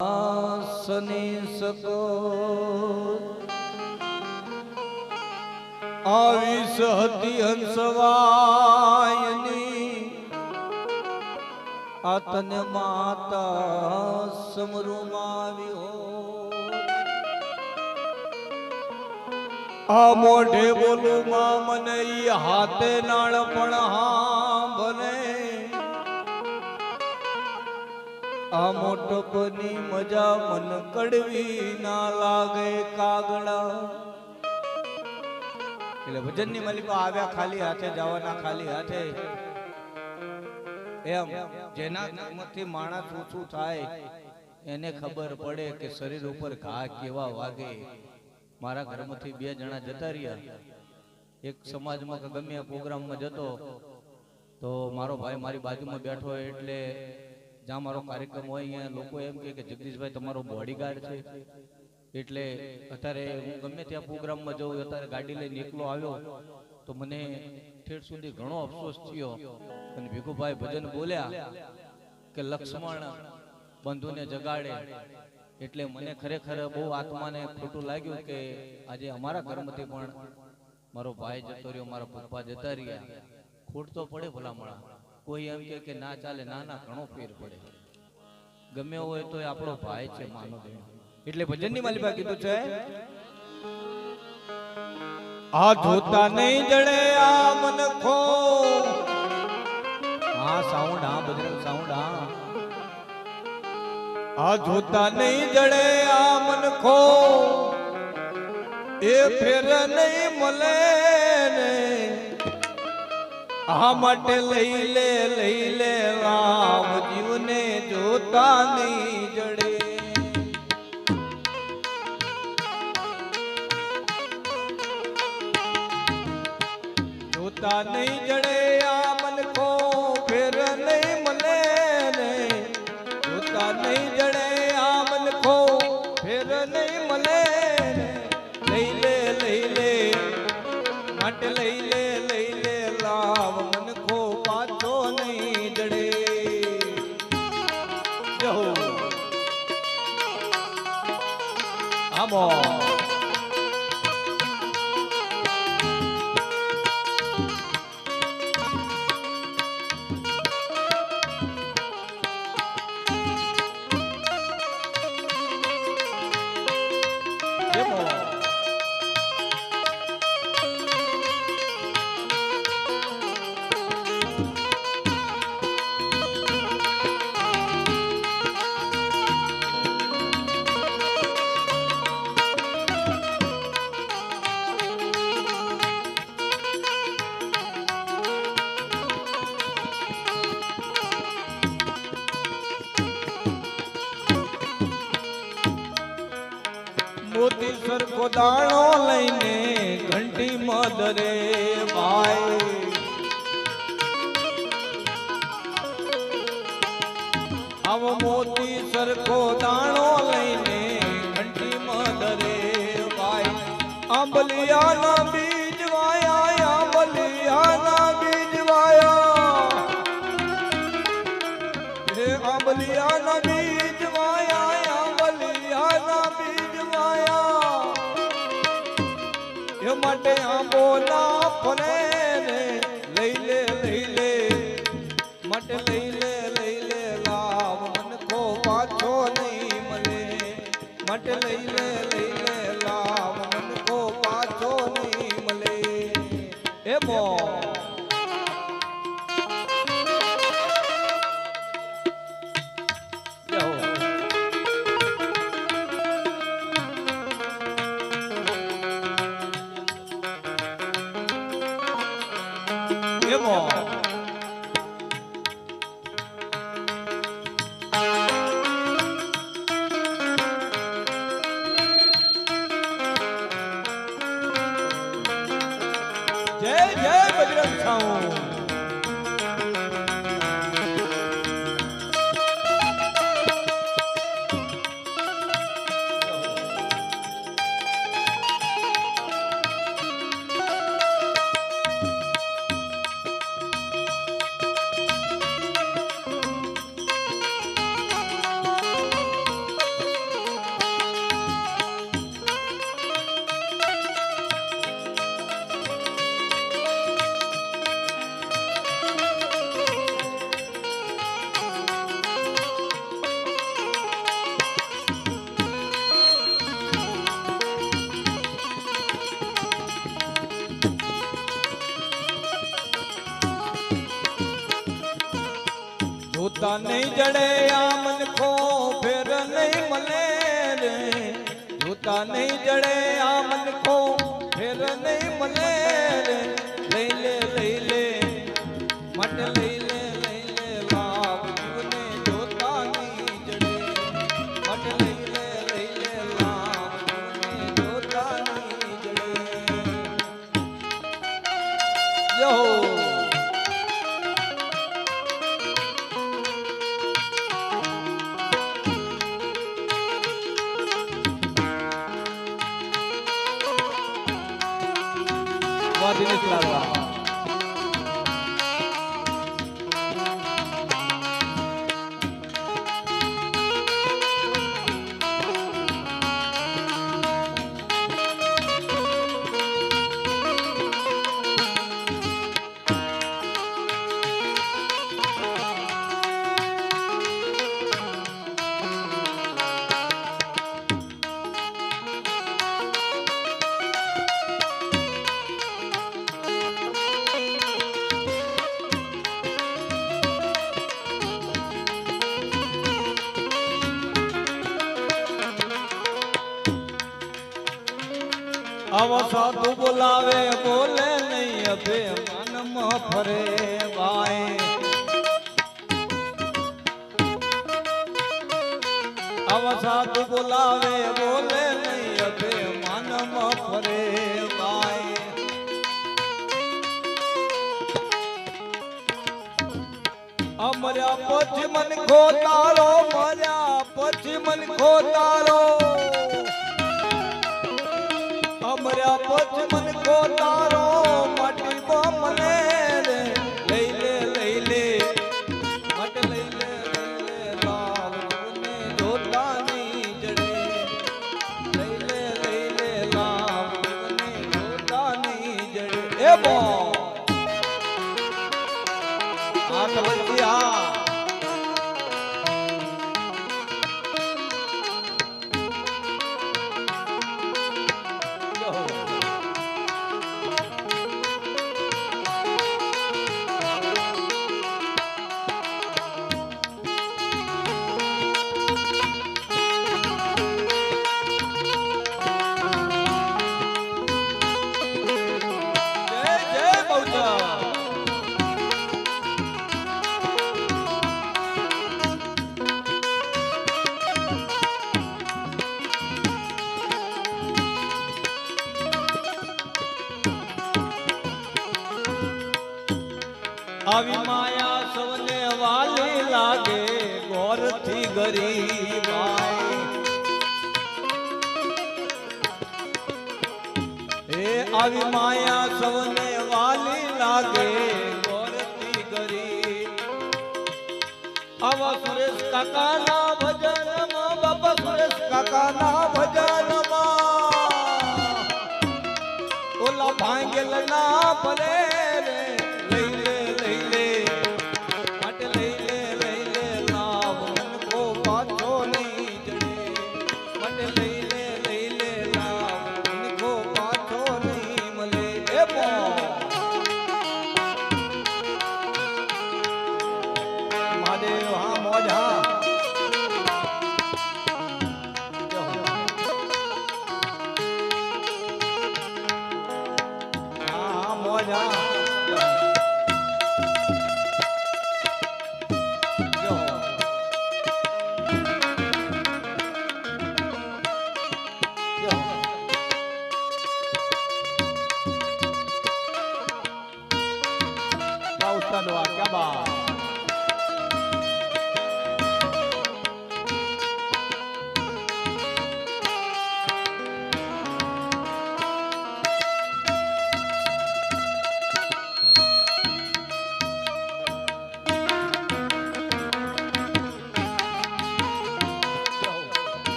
સની શકો આવી સહતી હંસવાયની આ તને માતા સમરૂમાં હો આ મોઢે બોલું માં મને હાથે નાળ પણ હા બને આ મોટપની મજા મન કડવી ના લાગે કાગડા. એટલે ભજનની માલિકો આવ્યા ખાલી હાથે, જવાના ખાલી હાથે. એમ, જેના કર્મથી માણસ ઓછું થાય, એને ખબર પડે કે શરીર ઉપર ઘા કેવા વાગે. મારા ઘરમાંથી બે જણા જતા રહ્યા. એક સમાજમાં ગમે પ્રોગ્રામમાં જતો. તો મારો ભાઈ મારી બાજુમાં બેઠો એટલે જ્યાં મારો કાર્યક્રમ હોય અહીંયા લોકો એમ કે જગદીશભાઈ તમારો બોડીગાર્ડ છે. એટલે અત્યારે હું ગમે ત્યાં પ્રોગ્રામમાં જઉં અત્યારે ગાડી લઈને એકલો આવ્યો તો મને ઠેઠ સુધી ઘણો અફસોસ થયો. અને ભીખુભાઈ ભજન બોલ્યા કે લક્ષ્મણ બંધુને જગાડે. એટલે મને ખરેખર બહુ આત્માને ખોટું લાગ્યું કે આજે અમારા ઘરમાંથી પણ મારો ભાઈ જતો રહ્યો મારા પપ્પા જતા રહ્યા. ખોટ તો પડે ભલામણા. કોઈ એમ કે કે ના ચાલે ના ના ઘણો ફેર પડે. ગમે હોય તો આપણો ભાઈ છે માનો એટલે ભજનની માલિકા કીધું છે? આ જોતા નહીં જડે આ મન ખો. હા સાઉન્ડ હા બજરંગ સાઉન્ડ હા. આ જોતા નહીં જડે આ મન ખો. એ ફેર નહીં મળે ને આ માટે લઈ લે લઈ લે રામ જીવને જોતા નહીં જડે. જોતા નહીં જડે આ મન કો ફેર નહીં મળે ને. જોતા નહીં જડે આ મન કો ફેર નહીં મળે લઈ લે લઈ લે, માટે લઈ લે. આવો મોતી સરખો દાણો લઈને ઘંટી મદરે ભાઈ આંબલિયાના બીજ વાયા, આંબલિયાના બીજ આંબલિયાના બીજ વાયા, આંબલિયાના બીજ એ માટે આંબો ના ફરે લઈ લે માટે લઈ લે લઈ લે લાવ મન કો પાછો નહીં મળે એ મો જય જય બજરંગ સાઉ. જોતા નહીં જડે આ મન ખો ફેર નહીં મળે રે જોતા નહીં જડે આ મન ખો ફેર નહીં આવા સાધુ બોલાવે, બોલે નહીં અભે મનમાં ફરે બાય આવા સાધુ બોલાવે, બોલે નહીં અભે મનમાં ફરે બાય અમર્યા પછી મન ખોતારો મર્યા પછી મન ખોતારો અમર્યા પછી મન ખોતારો માટી બો રે આવી માયા સૌને વાલી લાગે ગોરતી ગરી. આવા સુરેશ કાકાના ભજનમાં, બાપા સુરેશ કાકાના ભજનમાં. ઓલા ભાંગેલ ના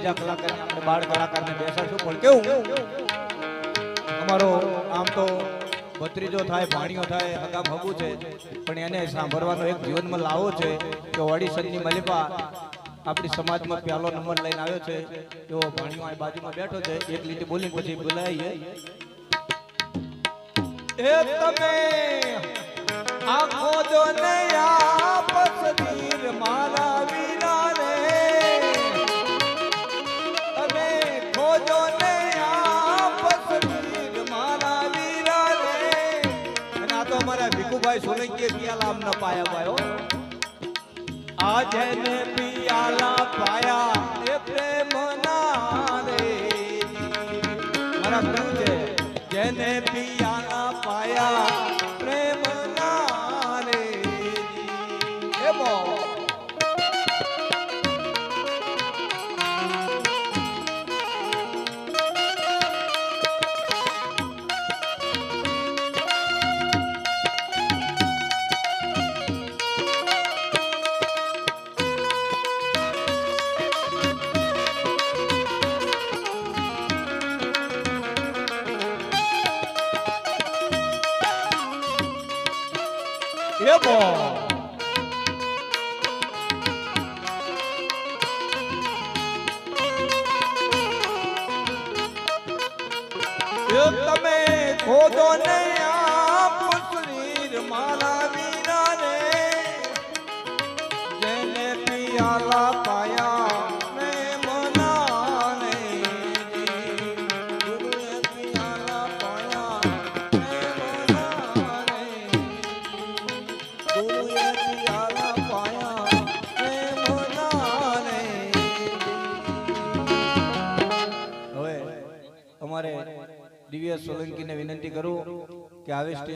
બીજા કલાકારને આપણે બાળ કલાકારને બેસાડશું. પણ કેવું? અમારો આમ તો ભત્રીજો થાય, ભાણીઓ થાય, હગા ભગું છે. પણ એને સાંભળવાનો એક જીવનમાં લાવો છે કે ઓડિશનની મલિપા આપણી સમાજમાં પહેલો નંબર લઈને આવ્યો છે. એવો ભાણિયો આ બાજુમાં બેઠો છે. એક લીટી બોલી પછી બોલાવીએ. એ તમે આખો જો ને આપસ વીર મારા અમારા ભીખુભાઈ સોલંકી પિયાલા આમ ન પાયા ભાઈ આ જેને પિયાલા પાયા એ બો તમે ખોદો ને દિવ્ય સોલંકીને વિનંતી કરું કે આવી